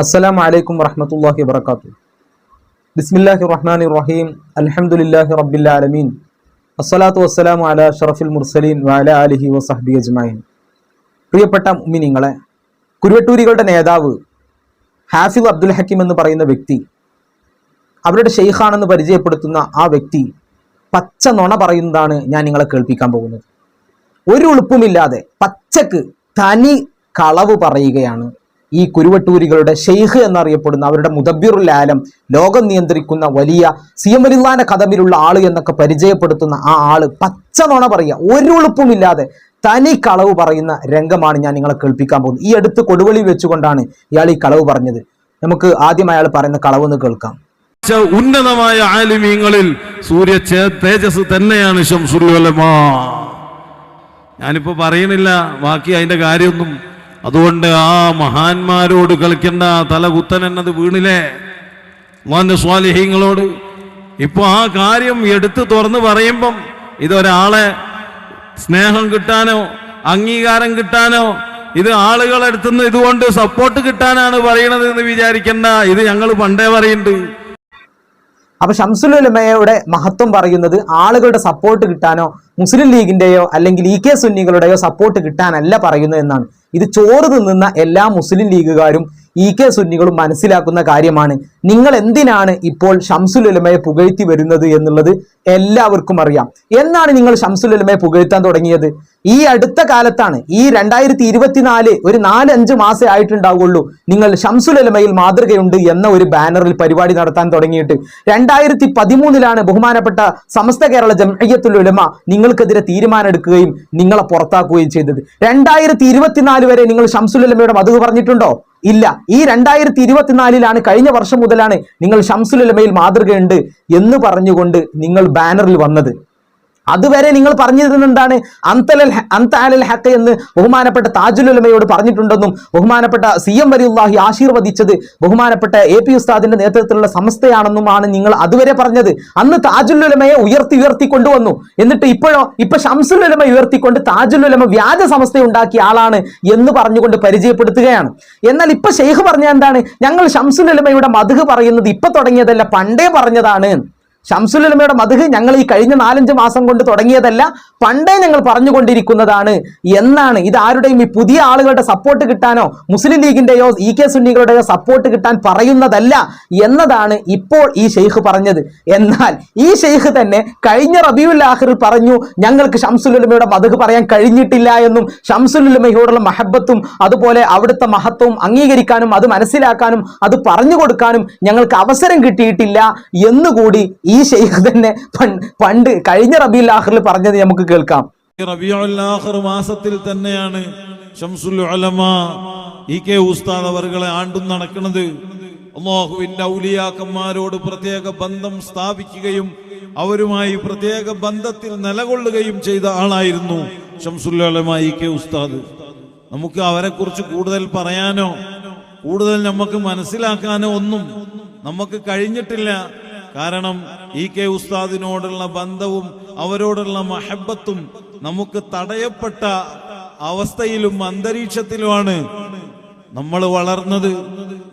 അസ്സലാം വലൈക്കും വറഹമത്തല്ലാഹി വാത്തു ബിസ്മില്ലാഹി റഹ്മാൻ റഹീം അലഹമുല്ലാഹി റബ്ബില്ലാലമീൻ അസ്സലാത്തു വസ്സലാം അല ഷറഫുൽ മുർസലീൻ വാല അലിഹി വസഹബി അജ്മായിൻ പ്രിയപ്പെട്ട ഉമ്മിനിങ്ങളെ കുരുവട്ടൂരികളുടെ നേതാവ് ഹാഫിദ് അബ്ദുൽ ഹക്കീം എന്ന് പറയുന്ന വ്യക്തി അവരുടെ ഷെയ്ഖാണെന്ന് പരിചയപ്പെടുത്തുന്ന ആ വ്യക്തി പച്ച നുണ പറയുന്നതാണ് ഞാൻ നിങ്ങളെ കേൾപ്പിക്കാൻ പോകുന്നത്. ഒരു ഉളുപ്പുമില്ലാതെ പച്ചക്ക് തനി കളവ് പറയുകയാണ് ഈ കുരുവട്ടൂരികളുടെ ഷെയ്ഖ് എന്നറിയപ്പെടുന്ന അവരുടെ മുദബിറുൽ ആലം ലോകം നിയന്ത്രിക്കുന്ന വലിയ സിയമലില്ലാന കഥമിലുള്ള ആൾ എന്നൊക്കെ പരിചയപ്പെടുത്തുന്ന ആ ആൾ പച്ച നുണ പറയുക. ഒരു ഉളുപ്പുമില്ലാതെ തനി കളവ് പറയുന്ന രംഗമാണ് ഞാൻ നിങ്ങളെ കേൾപ്പിക്കാൻ പോകുന്നത്. ഈ അടുത്ത് കൊടുവളി വെച്ചുകൊണ്ടാണ് ഇയാൾ ഈ കളവ് പറഞ്ഞത്. നമുക്ക് ആദ്യം അയാൾ പറയുന്ന കളവ് ഒന്ന് കേൾക്കാം ഉന്നതമായ ആലിമീങ്ങളിൽ സൂര്യ തേജസ് തന്നെയാണ് ഞാനിപ്പോ പറയണില്ല ബാക്കി അതിന്റെ കാര്യമൊന്നും അതുകൊണ്ട് ആ മഹാന്മാരോട് കളിക്കേണ്ട തല കുത്തൻ എന്നത് വീണിലേ മോന്റെ സ്വാലിഹ്യങ്ങളോട് ഇപ്പൊ ആ കാര്യം എടുത്തു തുറന്ന് പറയുമ്പം ഇതൊരാളെ സ്നേഹം കിട്ടാനോ അംഗീകാരം കിട്ടാനോ ഇത് ആളുകളെടുത്തുനിന്ന് ഇതുകൊണ്ട് സപ്പോർട്ട് കിട്ടാനാണ് പറയണത് എന്ന് വിചാരിക്കണ്ട. ഇത് ഞങ്ങൾ പണ്ടേ പറയുന്നുണ്ട്. അപ്പൊ ഷംസുലുലമയുടെ മഹത്വം പറയുന്നത് ആളുകളുടെ സപ്പോർട്ട് കിട്ടാനോ മുസ്ലിം ലീഗിന്റെയോ അല്ലെങ്കിൽ ഇ കെ സുന്നികളുടെയോ സപ്പോർട്ട് കിട്ടാനല്ല പറയുന്നത് എന്നാണ്. ഇത് ചോറ് തിന്നുന്ന എല്ലാ മുസ്ലിം ലീഗുകാരും ഇ കെ സുന്നികളും മനസ്സിലാക്കുന്ന കാര്യമാണ്. നിങ്ങൾ എന്തിനാണ് ഇപ്പോൾ ഷംസുലുലമയെ പുകഴ്ത്തി വരുന്നത് എന്നുള്ളത് എല്ലാവർക്കും അറിയാം. എന്നാണ് നിങ്ങൾ ഷംസുലുലമയെ പുകഴ്ത്താൻ തുടങ്ങിയത്? ഈ അടുത്ത കാലത്താണ് ഈ രണ്ടായിരത്തി ഇരുപത്തിനാല് ഒരു നാലഞ്ച് മാസേ ആയിട്ടുണ്ടാവുള്ളൂ നിങ്ങൾ ഷംസുലുലമയിൽ മാതൃകയുണ്ട് എന്ന ഒരു ബാനറിൽ പരിപാടി നടത്താൻ തുടങ്ങിയിട്ട്. രണ്ടായിരത്തി പതിമൂന്നിലാണ് ബഹുമാനപ്പെട്ട സമസ്ത കേരള ജംഅയ്യത്തുൽ ഉലമ നിങ്ങൾക്കെതിരെ തീരുമാനമെടുക്കുകയും നിങ്ങളെ പുറത്താക്കുകയും ചെയ്തത്. രണ്ടായിരത്തി ഇരുപത്തിനാല് വരെ നിങ്ങൾ ഷംസുലുലമയുടെ മധു പറഞ്ഞിട്ടുണ്ടോ? ഇല്ല. ഈ രണ്ടായിരത്തി ഇരുപത്തിനാലിലാണ് കഴിഞ്ഞ വർഷം മുതലാണ് നിങ്ങൾ ഷംസുലമയിൽ മാതൃകയുണ്ട് എന്ന് പറഞ്ഞുകൊണ്ട് നിങ്ങൾ ബാനറിൽ വന്നത്. അതുവരെ നിങ്ങൾ പറഞ്ഞിരുന്നത് എന്താണ്? അന്തലൽ അന്താലൽ ഹക്ക് എന്ന് ബഹുമാനപ്പെട്ട താജുലുലമയോട് പറഞ്ഞിട്ടുണ്ടെന്നും ബഹുമാനപ്പെട്ട സി എം വലിയുല്ലാഹി ആശീർവദിച്ചത് ബഹുമാനപ്പെട്ട എ പി ഉസ്താദിന്റെ നേതൃത്വത്തിലുള്ള സംസ്ഥയാണെന്നുമാണ് നിങ്ങൾ അതുവരെ പറഞ്ഞത്. അന്ന് താജുലുലമയെ ഉയർത്തി ഉയർത്തി കൊണ്ടുവന്നു. എന്നിട്ട് ഇപ്പോഴോ ഇപ്പൊ ഷംസുലുലമ ഉയർത്തിക്കൊണ്ട് താജുലുലമ വ്യാജ സംസ്ഥ ഉണ്ടാക്കിയ ആളാണ് എന്ന് പറഞ്ഞുകൊണ്ട് പരിചയപ്പെടുത്തുകയാണ്. എന്നാൽ ഇപ്പൊ ഷെയ്ഖ് പറഞ്ഞ എന്താണ്? ഞങ്ങൾ ഷംസുലുലമയുടെ മധുഹ് പറയുന്നത് ഇപ്പൊ തുടങ്ങിയതല്ല പണ്ടേ പറഞ്ഞതാണ്. ഷംസുലമയുടെ മധുഹ് ഞങ്ങൾ ഈ കഴിഞ്ഞ നാലഞ്ച് മാസം കൊണ്ട് തുടങ്ങിയതല്ല പണ്ടേ ഞങ്ങൾ പറഞ്ഞുകൊണ്ടിരിക്കുന്നതാണ്. എന്നാണ് ഇത് ആരുടെയും ഈ പുതിയ ആളുകളുടെ സപ്പോർട്ട് കിട്ടാനോ മുസ്ലിം ലീഗിന്റെയോ ഇ കെ സുന്നികളുടെയോ സപ്പോർട്ട് കിട്ടാൻ പറയുന്നതല്ല എന്നതാണ് ഇപ്പോൾ ഈ ഷെയ്ഖ് പറഞ്ഞത്. എന്നാൽ ഈ ഷെയ്ഖ് തന്നെ കഴിഞ്ഞ റബിയുൽ ആഖിറിൽ പറഞ്ഞു ഞങ്ങൾക്ക് ഷംസുലുലമയുടെ മധുഹ് പറയാൻ കഴിഞ്ഞിട്ടില്ല എന്നും ഷംസുലുലമയോടുള്ള മഹബത്തും അതുപോലെ അവിടുത്തെ മഹത്വവും അംഗീകരിക്കാനും അത് മനസ്സിലാക്കാനും അത് പറഞ്ഞു കൊടുക്കാനും ഞങ്ങൾക്ക് അവസരം കിട്ടിയിട്ടില്ല എന്നുകൂടി ഈ ഷെയ്ഖ് തന്നെ പണ്ട് കഴിഞ്ഞ റബിയുൽ ലാഹറിൽ പറഞ്ഞത് നമുക്ക് കേൾക്കാം. മാസത്തിൽ തന്നെയാണ് ഷംസുൽ ഉസ്താദ് അവർകളെ ആണ്ടും നടക്കുന്നത്. അള്ളാഹുവിന്റെ ഔലിയാക്കന്മാരോട് പ്രത്യേക ബന്ധം സ്ഥാപിക്കുകയും അവരുമായി പ്രത്യേക ബന്ധത്തിൽ നിലകൊള്ളുകയും ചെയ്ത ആളായിരുന്നു ഷംസുൽ ഇ കെ ഉസ്താദ്. നമുക്ക് അവരെക്കുറിച്ച് കൂടുതൽ പറയാനോ കൂടുതൽ നമുക്ക് മനസ്സിലാക്കാനോ ഒന്നും നമുക്ക് കഴിഞ്ഞിട്ടില്ല. കാരണം ഇ കെ ഉസ്താദിനോടുള്ള ബന്ധവും അവരോടുള്ള മഹബത്തും നമുക്ക് തടയപ്പെട്ട അവസ്ഥയിലും അന്തരീക്ഷത്തിലുമാണ് നമ്മൾ വളർന്നത്.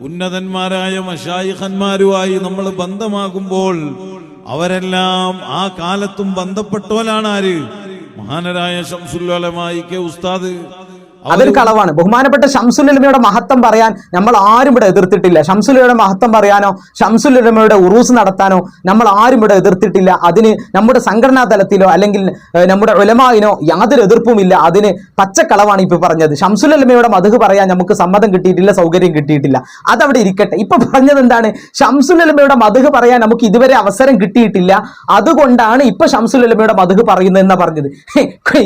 ഉന്നതന്മാരായ മഷായിഖന്മാരുമായി നമ്മൾ ബന്ധമാകുമ്പോൾ അവരെല്ലാം ആ കാലത്തും ബന്ധപ്പെട്ടവരാണ് ആര്? മഹാനരായ ഷംസുല്ലമായി കെ ഉസ്താദ്. അതൊരു കളവാണ്. ബഹുമാനപ്പെട്ട ഷംസുലുലമയുടെ മഹത്വം പറയാൻ നമ്മൾ ആരും ഇവിടെ എതിർത്തിട്ടില്ല. ഷംസുലയുടെ മഹത്വം പറയാനോ ഷംസുലുലമയുടെ ഉറൂസ് നടത്താനോ നമ്മൾ ആരും ഇവിടെ എതിർത്തിട്ടില്ല. അതിന് നമ്മുടെ സംഘടനാ തലത്തിലോ അല്ലെങ്കിൽ നമ്മുടെ ഉലമാവിനോ യാതൊരു എതിർപ്പുമില്ല അതിന് പച്ചക്കളവാണ് ഇപ്പൊ പറഞ്ഞത്. ഷംസുലുലമയുടെ മധു പറയാൻ നമുക്ക് സമ്മതം കിട്ടിയിട്ടില്ല സൗകര്യം കിട്ടിയിട്ടില്ല. അതവിടെ ഇരിക്കട്ടെ. ഇപ്പൊ പറഞ്ഞത് എന്താണ്? ഷംസുലുലമയുടെ മധു പറയാൻ നമുക്ക് ഇതുവരെ അവസരം കിട്ടിയിട്ടില്ല. അതുകൊണ്ടാണ് ഇപ്പൊ ഷംസുലുലമയുടെ മധു പറയുന്നത് എന്നാ പറഞ്ഞത്.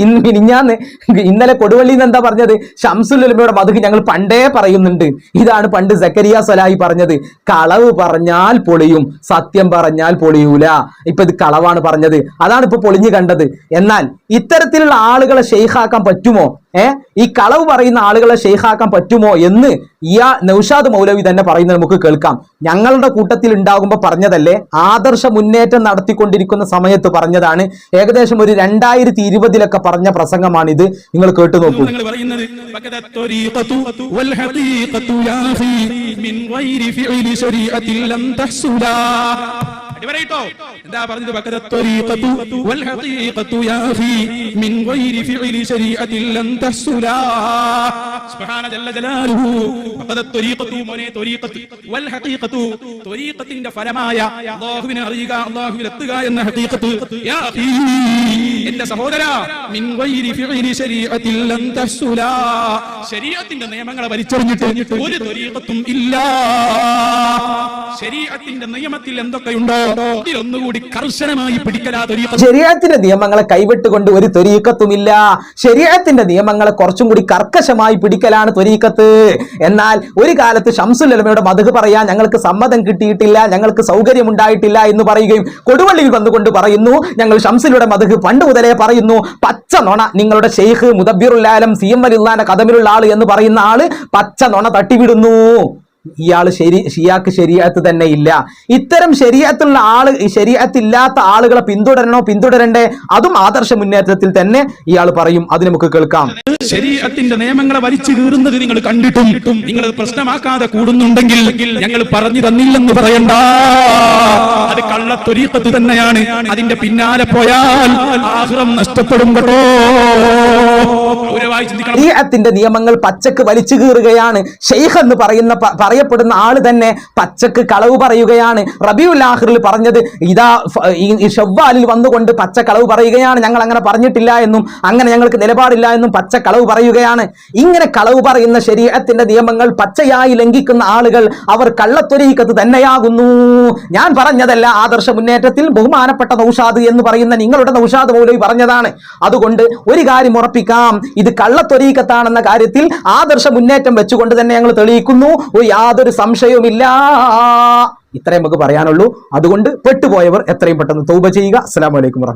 ഇന്ന് ഇന്നലെ കൊടുവള്ളി എന്താ പറഞ്ഞത്? ഷംസുലുലമയുടെ മധു ഞങ്ങൾ പണ്ടേ പറയുന്നുണ്ട്. ഇതാണ് പണ്ട് സക്കരിയ സലാഹി പറഞ്ഞത്. കളവ് പറഞ്ഞാൽ പൊളിയും സത്യം പറഞ്ഞാൽ പൊളിയൂല. ഇപ്പൊ ഇത് കളവാണ് പറഞ്ഞത്. അതാണ് ഇപ്പൊ പൊളിഞ്ഞു കണ്ടത്. എന്നാൽ ഇത്തരത്തിലുള്ള ആളുകളെ ഷെയ്ഖാക്കാൻ പറ്റുമോ? ഏ? ഈ കളവ് പറയുന്ന ആളുകളെ ഷെയ്ഖാക്കാൻ പറ്റുമോ എന്ന് ഇയാ നൌഷാദ് മൗലവി തന്നെ പറയുന്നത് നമുക്ക് കേൾക്കാം. ഞങ്ങളുടെ കൂട്ടത്തിൽ ഉണ്ടാകുമ്പോൾ പറഞ്ഞതല്ലേ? ആദർശ മുന്നേറ്റം നടത്തിക്കൊണ്ടിരിക്കുന്ന സമയത്ത് പറഞ്ഞതാണ്. ഏകദേശം ഒരു രണ്ടായിരത്തി ഇരുപതിലൊക്കെ പറഞ്ഞ പ്രസംഗമാണിത്. നിങ്ങൾ കേട്ടു നോക്കൂ. നിങ്ങൾ എന്താ പറഞ്ഞത് ഫലമായ അറിയുക എത്തുക എന്ന എന്റെ സഹോദര ശരീഅത്തിന്റെ നിയമങ്ങളെ വലിച്ചെറിഞ്ഞിട്ട് ഒരു ഇല്ല. ശരീഅത്തിന്റെ നിയമത്തിൽ എന്തൊക്കെയുണ്ടോ? ഇതിലൊന്നുകൂടി കർശനമായി ശരീരത്തിന്റെ നിയമങ്ങളെ കൈവിട്ടുകൊണ്ട് ഒരു ത്വരീക്കത്തുമില്ല. ശരീരത്തിന്റെ നിയമങ്ങളെ കുറച്ചും കൂടി കർക്കശമായി പിടിക്കലാണ് ത്വരീക്കത്ത്. എന്നാൽ ഒരു കാലത്ത് ഷംസുൽ അലമയുടെ മധു പറയാൻ ഞങ്ങൾക്ക് സമ്മതം കിട്ടിയിട്ടില്ല ഞങ്ങൾക്ക് സൗകര്യം ഉണ്ടായിട്ടില്ല എന്ന് പറയുകയും കൊടുവള്ളിയിൽ വന്നുകൊണ്ട് പറയുന്നു ഞങ്ങൾ ഷംസുലയുടെ മധു പണ്ട് മുതലേ പറയുന്നു പച്ച നൊണ നിങ്ങളുടെ ഷെയ്ഖ് മുദബിറുല്ലാലം സി എം അലിള്ളാന്റെ കഥമിലുള്ള ആൾ എന്ന് പറയുന്ന ആൾ പച്ച നൊണ തട്ടിവിടുന്നു. ഇയാൾ ശരി ഷിയാക്ക് ശരിയത്ത് തന്നെ ഇല്ല. ഇത്തരം ശരിയത്തുള്ള ആൾ ശരിയാത്തില്ലാത്ത ആളുകളെ പിന്തുടരണോ പിന്തുടരണ്ടേ? അതും ആദർശ മുന്നേറ്റത്തിൽ തന്നെ ഇയാൾ പറയും. അത് നമുക്ക് കേൾക്കാം. ശരീരത്തിന്റെ നിയമങ്ങളെ വലിച്ചു കീറുന്നത് നിങ്ങൾ കണ്ടിട്ടും നിങ്ങൾ പ്രശ്നമാക്കാതെ കൂടുന്നുണ്ടെങ്കിൽ ഞങ്ങൾ പറഞ്ഞു തന്നില്ലെന്ന് പറയണ്ട. അത് കള്ളത്തൊരീക്കത്ത് തന്നെയാണ്. അതിന്റെ പിന്നാലെ പോയാൽ ആഹ്റം നഷ്ടപ്പെടും കേട്ടോ. ചിന്തിക്കണം. നിയമങ്ങൾ പച്ചക്ക് വലിച്ചു കീറുകയാണ്. ഷെയ്ഖ് എന്ന് പറയുന്ന പറയപ്പെടുന്ന ആൾ തന്നെ പച്ചക്ക് കളവ് പറയുകയാണ്. റബിയുൽ ആഹിറിൽ പറഞ്ഞത് ഇതാ ഈ ഷവ്വാലിൽ വന്നുകൊണ്ട് പച്ച കളവ് പറയുകയാണ്. ഞങ്ങൾ അങ്ങനെ പറഞ്ഞിട്ടില്ല എന്നും അങ്ങനെ ഞങ്ങൾക്ക് നിലപാടില്ല എന്നും പച്ച കളവ് പറയുകയാണ്. ഇങ്ങനെ കളവ് പറയുന്ന ശരീരത്തിന്റെ നിയമങ്ങൾ പച്ചയായി ലംഘിക്കുന്ന ആളുകൾ അവർ കള്ളത്തൊരീക്കത്ത് തന്നെയാകുന്നു. ഞാൻ പറഞ്ഞതല്ല ആദർശ മുന്നേറ്റത്തിൽ ബഹുമാനപ്പെട്ട നൗഷാദ് എന്ന് പറയുന്ന നിങ്ങളുടെ നൗഷാദ് മൗലവി പറഞ്ഞതാണ്. അതുകൊണ്ട് ഒരു കാര്യം ഉറപ്പിക്കാം ഇത് കള്ളത്തൊരീക്കത്താണെന്ന കാര്യത്തിൽ ആദർശ മുന്നേറ്റം വെച്ചുകൊണ്ട് തന്നെ ഞങ്ങൾ തെളിയിക്കുന്നു. ഒരു യാതൊരു സംശയവുമില്ല. ഇത്രയും നമുക്ക് പറയാനുള്ളൂ. അതുകൊണ്ട് പെട്ടുപോയവർ എത്രയും പെട്ടെന്ന് തൗബ ചെയ്യുക. അലൈക്കും വറഹ്മത്തുള്ളാഹി